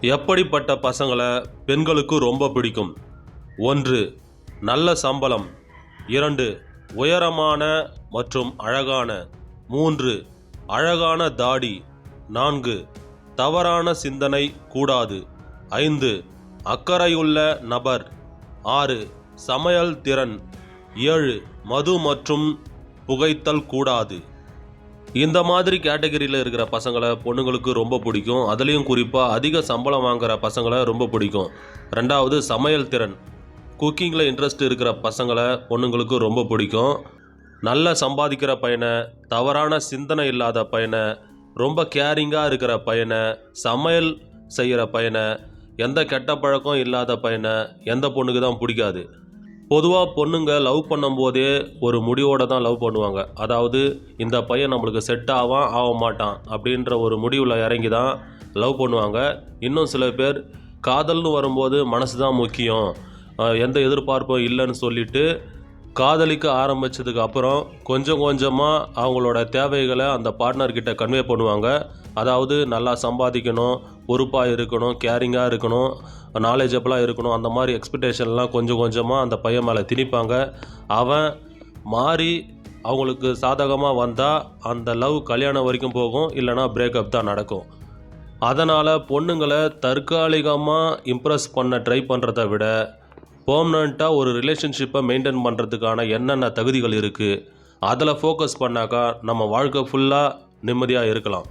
எப்படிப்பட்ட பசங்களை பெண்களுக்கு ரொம்ப பிடிக்கும்? ஒன்று நல்ல சம்பளம். இரண்டு உயரமான மற்றும் அழகான. மூன்று அழகான தாடி. நான்கு தவறான சிந்தனை கூடாது. ஐந்து அக்கறையுள்ள நபர். ஆறு சமையல் திறன். ஏழு மது மற்றும் புகைத்தல் கூடாது. இந்த மாதிரி கேட்டகரியில் இருக்கிற பசங்களை பொண்ணுங்களுக்கு ரொம்ப பிடிக்கும். அதுலேயும் குறிப்பாக அதிக சம்பளம் வாங்குகிற பசங்களை ரொம்ப பிடிக்கும். ரெண்டாவது சமையல் திறன். குக்கிங்கில் இன்ட்ரெஸ்ட் இருக்கிற பசங்களை பொண்ணுங்களுக்கு ரொம்ப பிடிக்கும். நல்ல சம்பாதிக்கிற பையனை தவறான சிந்தனை இல்லாத பையனை ரொம்ப கேரிங்காக இருக்கிற பையனை சமையல் செய்கிற பையனை எந்த கெட்ட பழக்கம் இல்லாத பையனை எந்த பொண்ணுக்கு தான் பிடிக்காது. பொதுவாக பொண்ணுங்க லவ் பண்ணும்போதே ஒரு முடிவோட தான் லவ் பண்ணுவாங்க. அதாவது இந்த பையன் நம்மளுக்கு செட் ஆவான் ஆக மாட்டான் அப்படின்ற ஒரு முடிவில் இறங்கி தான் லவ் பண்ணுவாங்க. இன்னும் சில பேர் காதல்னு வரும்போது மனசு தான் முக்கியம். எந்த எதிர்பார்ப்பும் இல்லைன்னு சொல்லிட்டு காதலிக்க ஆரம்பித்ததுக்கு அப்புறம் கொஞ்சம் கொஞ்சமாக அவங்களோட தேவைகளை அந்த பார்ட்னர்கிட்ட கன்வே பண்ணுவாங்க. அதாவது நல்லா சம்பாதிக்கணும் பொறுப்பாக இருக்கணும் கேரிங்காக இருக்கணும் நாலேஜபிளாக இருக்கணும் அந்த மாதிரி எக்ஸ்பெக்டேஷன்லாம் கொஞ்சம் கொஞ்சமாக அந்த பையன் மேலே திணிப்பாங்க. அவன் மாறி அவங்களுக்கு சாதகமாக வந்தால் அந்த லவ் கல்யாணம் வரைக்கும் போகும் இல்லைனா பிரேக்கப் தான் நடக்கும். அதனால் பொண்ணுங்களை தற்காலிகமாக இம்ப்ரெஸ் பண்ண ட்ரை பண்ணுறத விட பெர்மனண்ட்டாக ஒரு ரிலேஷன்ஷிப்பை மெயின்டைன் பண்ணுறதுக்கான என்னென்ன தகுதிகள் இருக்குது அதில் ஃபோக்கஸ் பண்ணாக்கா நம்ம வாழ்க்கை ஃபுல்லாக நிம்மதியாக இருக்கலாம்.